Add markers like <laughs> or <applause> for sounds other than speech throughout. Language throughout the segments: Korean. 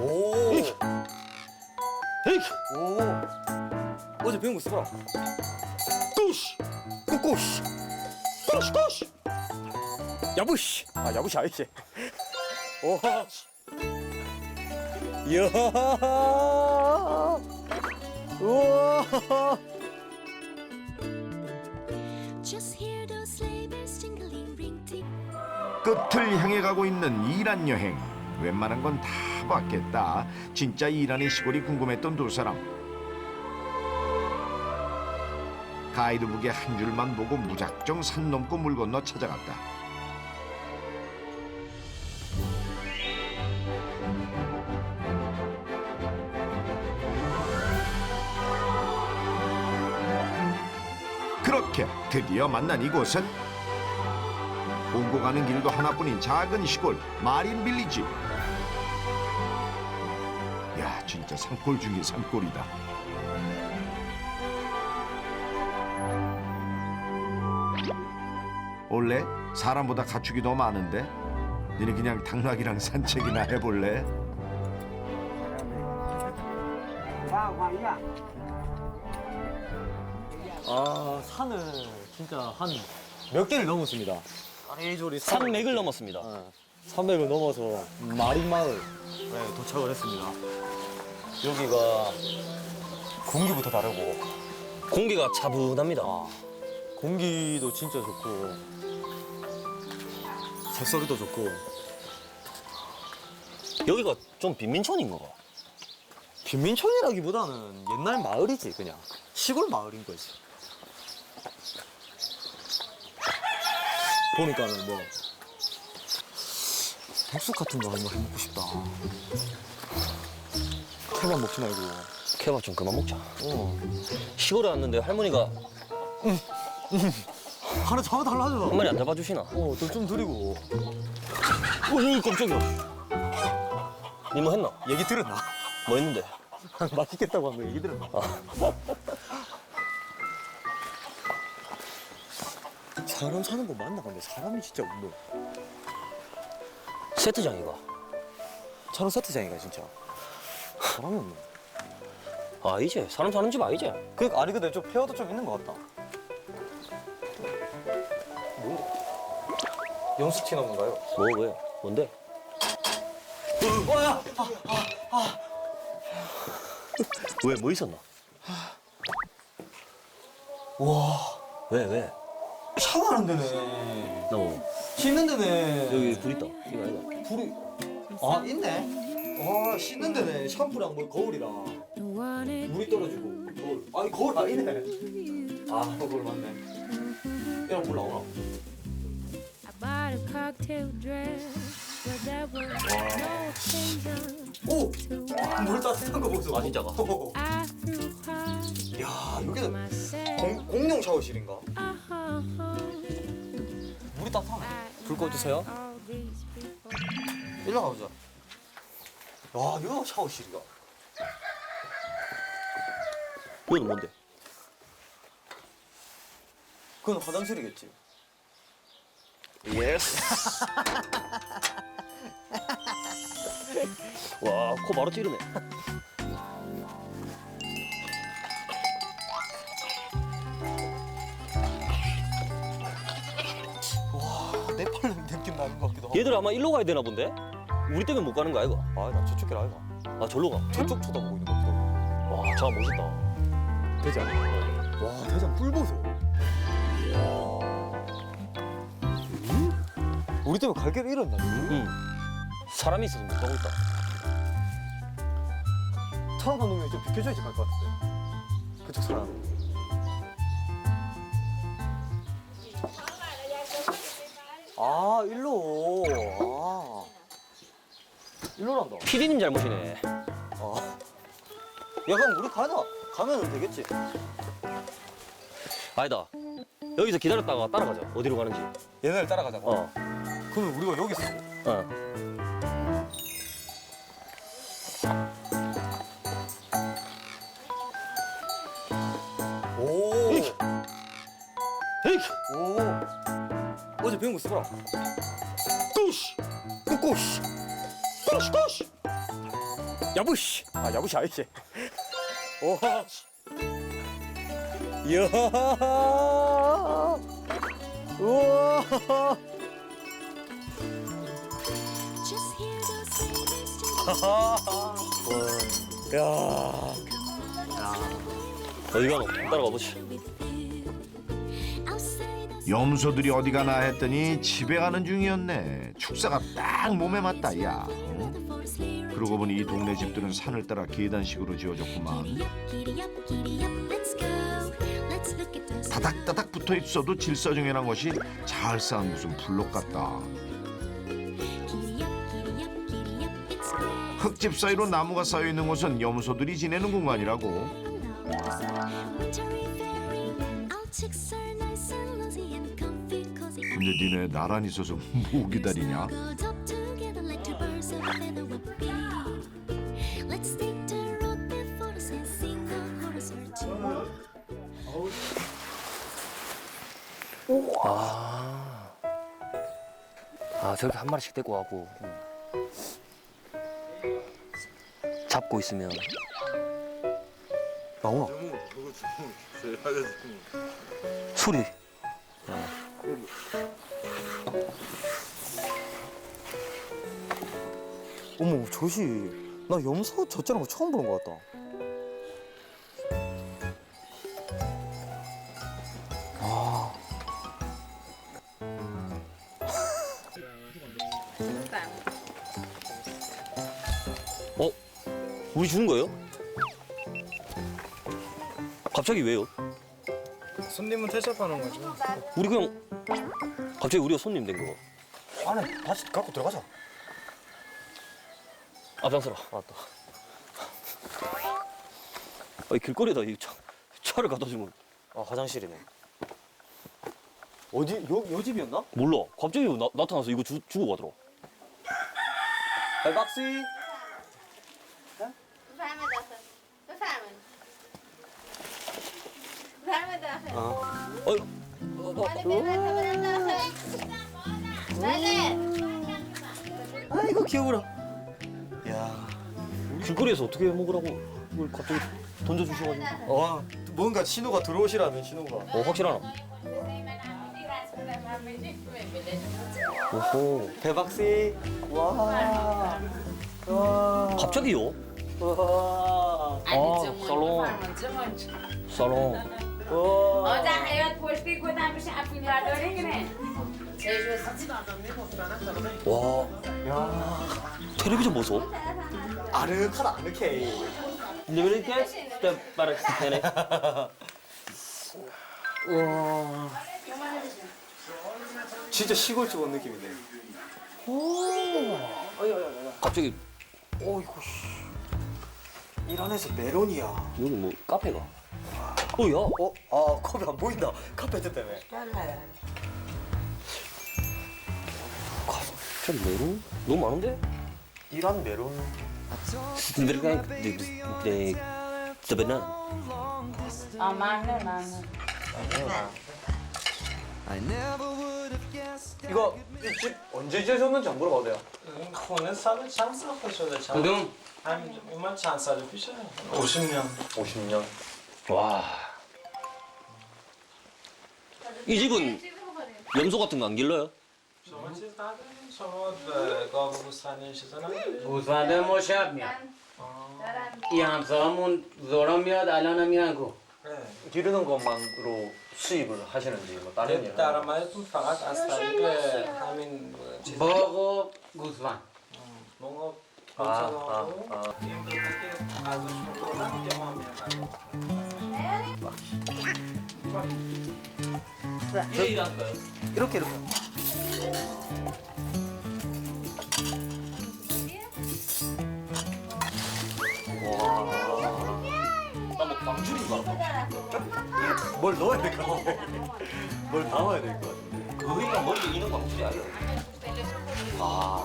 오. 에이. 오. 어제 배운 거 써봐라. 꾸시. 꾸꾸시. 꾸시 꾸시. 야부시. 아 야부시 아니지. 오. 이야. 우와. Just hear those sleigh bells jingling, ring ting. 끝을 향해 가고 있는 이란 여행. 웬만한 건 다 봤겠다. 진짜 이란의 시골이 궁금했던 두 사람. 가이드북에 한 줄만 보고 무작정 산 넘고 물 건너 찾아갔다. 그렇게 드디어 만난 이곳은 오고 가는 길도 하나뿐인 작은 시골 마린 빌리지. 진짜 산골 중에 산골이다. 원래 사람보다 가축이 더 많은데 너네 그냥 당나귀랑 <laughs> 산책이나 해볼래? 아 산을 진짜 한 몇 개를 넘었습니다. 아래조리 산맥을 넘었습니다. 산맥을 넘어서 마린마을 네, 도착을 했습니다. 여기가 공기부터 다르고 공기가 차분합니다. 공기도 진짜 좋고 새소리도 좋고 여기가 좀 빈민촌인 거. 빈민촌이라기보다는 옛날 마을이지 그냥 시골 마을인 거지. 보니까는 뭐 백숙 같은 거 한번 해먹고 싶다. 태만 먹지 말고. 케밥 좀 그만 먹자. 어. 시골에 왔는데 할머니가 하나 잡아달라죠. 한 마리 안 잡아주시나? 어, 돌좀 드리고. 어이 깜짝이야. 니 뭐 했나? 얘기 들었나? 뭐 했는데? <laughs> 맛있겠다고 한 거 얘기 들었나? 사람 사는 거 맞나? 근데 사람이 진짜 없노. 세트장이가. 차로 세트장이가 진짜. 사람이 없네. 아 이제 사람 사는 집 아니지? 그 아니 근데 좀 페어도 좀 있는 것 같다. 뭔데? 연수티 나무인가요? 뭐 왜? 뭔데? 와야! 왜 뭐 있었나? 와 왜 왜? 샤워하는 데네. 나 뭐, 씻는 데네. 여기 불 있다. 이거 아니다. 불이 아 있네. 와 씻는 데네. 샴푸랑 뭐 거울이랑 물이 떨어지고 거울. 아니 거울 아니네. 아 거울 맞네. 이런 물 나오나? 오! 물 따뜻한 거 보소. 아, 진짜가? 야 여기는. 공, 공용 샤워실인가? Uh-huh. 물이 따뜻하네. 불 꺼주세요. 일로 가보자. 와 이거 샤워실이가. 이건 뭔데? 그건 화장실이겠지. 예스. 와, 코 바로 찌르네. 와 네팔 느낌 나는 것 같기도 하고. 얘들 아마 일로 가야 되나 본데? 우리 때문에 못 가는 거 아이가? 아나 저쪽 길 아이가. 아, 절로 가. 저쪽 쳐다보고 있는 것 같기도 하고. 와, 저 멋있다. 대장. 와 대장 뿔 보소. 우리 때문에 갈 길을 잃었나? 응. 사람이 있어서 못 가고 있다. 가는 놈이 좀 비켜줘야지 갈 것 같은데. 그쪽 사람. 아 일로. 아 일로란다. 피디님 잘못이네. 아. 야 그럼 우리 가자. 가면 되겠지. 아니다. 여기서 기다렸다가 따라가자. 어디로 가는지. 얘네를 따라가자고. 어. 그러면 우리가 여기서 어. 오. 에이. 오. 어제 배운 거 써봐라. 꾸시. 꾸꾸시. 꾸시, 꾸시. 야부시. 아 야부시 아니지. 오. 이야. 우와. 야. 어디 가노? 따라가 those 염소들이 어디 가나 했더니 집에 가는 중이었네. 축사가 딱 몸에 맞다 야. 그러고 보니 이 동네 집들은 산을 따라 계단식으로 지어졌구만. 다닥다닥 붙어 있어도 질서정연한 것이 잘 쌓은 무슨 블록 같다. 흙집 사이로 나무가 쌓여 있는 곳은 염소들이 지내는 공간이라고. 근데 니네 나란히 서서 뭐 기다리냐? Two. 아. 아 저렇게 한 마리씩 데리고 가고 잡고 있으면 나오나? 소리. 어머 저시 나 염소 젖자는 거 처음 보는 것 같다. 우리 주는 거예요? 갑자기 왜요? 손님은 퇴접하는 거죠. 우리 그냥 갑자기 우리가 손님 된 거. 안에 다시 갖고 들어가자. 앞장서라. 아, 이 길거리에다 이 차, 차를 갖다 주면 아 화장실이네. 어디 요, 요 집이었나? 몰라. 갑자기 나, 나타나서 이거 주, 주고 가더라. 발박씨. بفهمه داخل بفهمه بفهمه داخل 어이, وأنا بيبقى بدل داخل بدل 아이고 귀여워라. 야, 길거리에서 어떻게 먹으라고 이걸 갑자기 던져주셔가지고. 와 뭔가 신호가 들어오시라는 신호가. 어, 확실하나? 오호. 대박씨. 와. 와. 갑자기요? 어, 와. 어, 솔로. 솔로. 와. 어자 하여 볼때 고담시 아픈 라더리 그래 야. 텔레비전 보소. 아늑하다 아늑해. 리브리테 바르크 테네. 와. 진짜 시골집 온 느낌이네. 갑자기 어이구. 씨. 밀어내서 메론이야. 여기 뭐 카페가? 어야 어? 아 컵이 안 보인다. 카페 때문에. 잘라요. 메론? 너무 많은데? 이런 메론. 스탠드가 네 더베나 아, 많네, 많네. 마늘. 이거 이 집 언제 지으셨는지 안 물어봐도 돼요? این خونه سال چند ساخته شده چند همین اومد چند سال پیشه 50년 50년. 와. 이 집은 염소 같은 거 안 길러요? شما چیز ندارین شما ب- گاو گوسفندی این چیزا ندارین گوسفنده ما شب میاد این همسایه‌مون زورا میاد الان هم میرن کو 네. 기르는 것만으로 수입을 하시는지 뭐 다른 일 하는- 말에 좀 아스타니까 하민 먹어 구스방 뭔가 아, 아, 괜찮아하고 아. 아주 좋고 경험해가지고 이런 거요? 이렇게 이렇게 넣어야 될 것 같은데. 뭘 담아야 될 것 같은데. 거기가 멀리 있는 방식이 아니야. 와,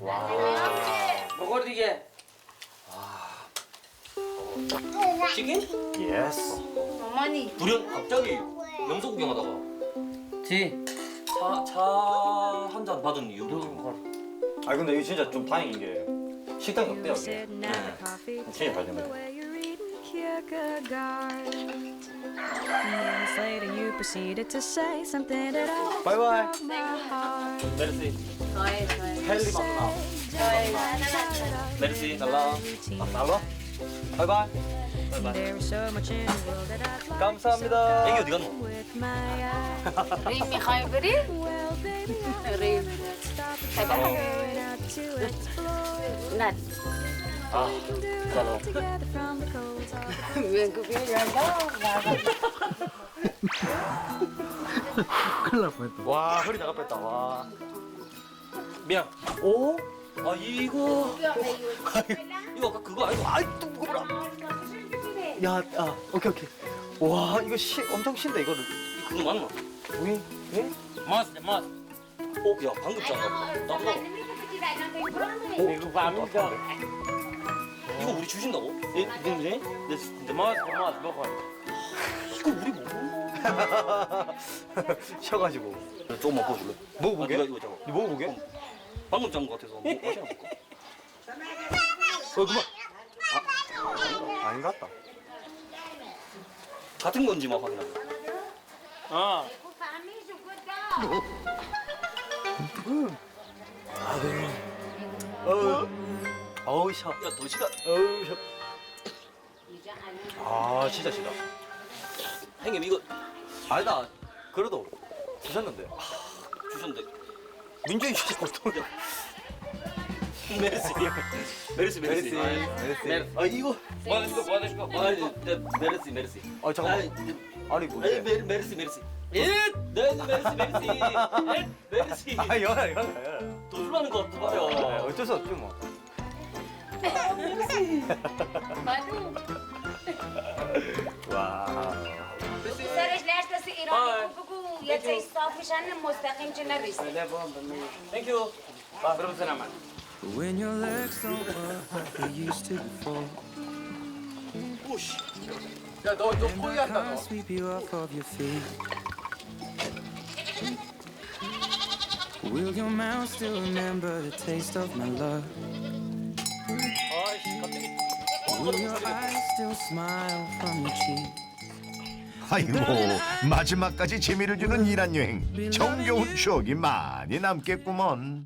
와. 먹어도 이게 튀김? 예스. 어머니 불현 갑자기 염소 구경하다가 지차한잔 받은 이유로. 아 근데 이거 진짜 좀 다행인 게 식당이 없대요. 이게. 네. 진짜 잘 됩니다. Minutes later, you proceeded to say something that I 바이바이. my heart. 메르시. Soy, soy. 헬리 만나. Soy. 메르시. 날라. 아, 날라. 바이바이. There is so much in the world that I'd like 감사합니다. 애기 어디 갔노? with my eyes. Read me, Khaim, read. Well, baby, I Read. Stop Hey, and bye. going out to explore. Not. We can do it all together from the cold hard Bien, que bien, ya no. 와 허리 나가 뺐다. 와. 미안 오? 아 이거 이거 아까 그거 아니고 아이 또 무거워라 야, 아, 오케이 오케이. 와, 이거 시, 엄청 신데 이거를. 그거 맞나? 위, 위? 맞맞 어? 야 방금 장갑 나보 다 이거 우리 주신다고? 네, 네, 네. 근데 마스 마스 먹어. <laughs> 이거 우리 뭐 <laughs> 쉬어가지고. 조금만 보여줄래? 먹어보게? 아, 이거, 이거 잠깐 니 먹어보게? 방금 장것 같아서 뭐 맛이 안 볼까? 어 그만. 아, 아닌 것 같다. 같은 건지만 확인하자 어. 어. 어우 샤. 야더 시간 어우 샤. 아 진짜 시다. 형님 이거 아니다. 그래도 주셨는데. 주셨는데 민준이 진짜 보통. 메르시 메르시 메르시 메르시. 아 이거. 받으시고 받으시고 아니 네, 메르시 메르시 아 잠깐만. 아니 아니 뭐. 아니 메, 메르시 메르시 예? 네 메르시 메르시 예? 메르시 아 열어 열어 열어. 도술하는 거 같아 아, 말이야 어쩔 수 없지 뭐. Manu. 와. سرش لاشت سی ایرانی کو بگو یه چیز صافشان مستقیم چه نریسی 땡큐 그럼 사람아. When your legs don't work like they used to before, 오씨 야너너 and I 포기한다 can't 너. sweep you off of your feet. Will your mouth still remember the taste of my love? Will your eyes still smile from your cheek? 아이고 마지막까지 재미를 주는 이란 여행 정겨운 추억이 많이 남겠구먼.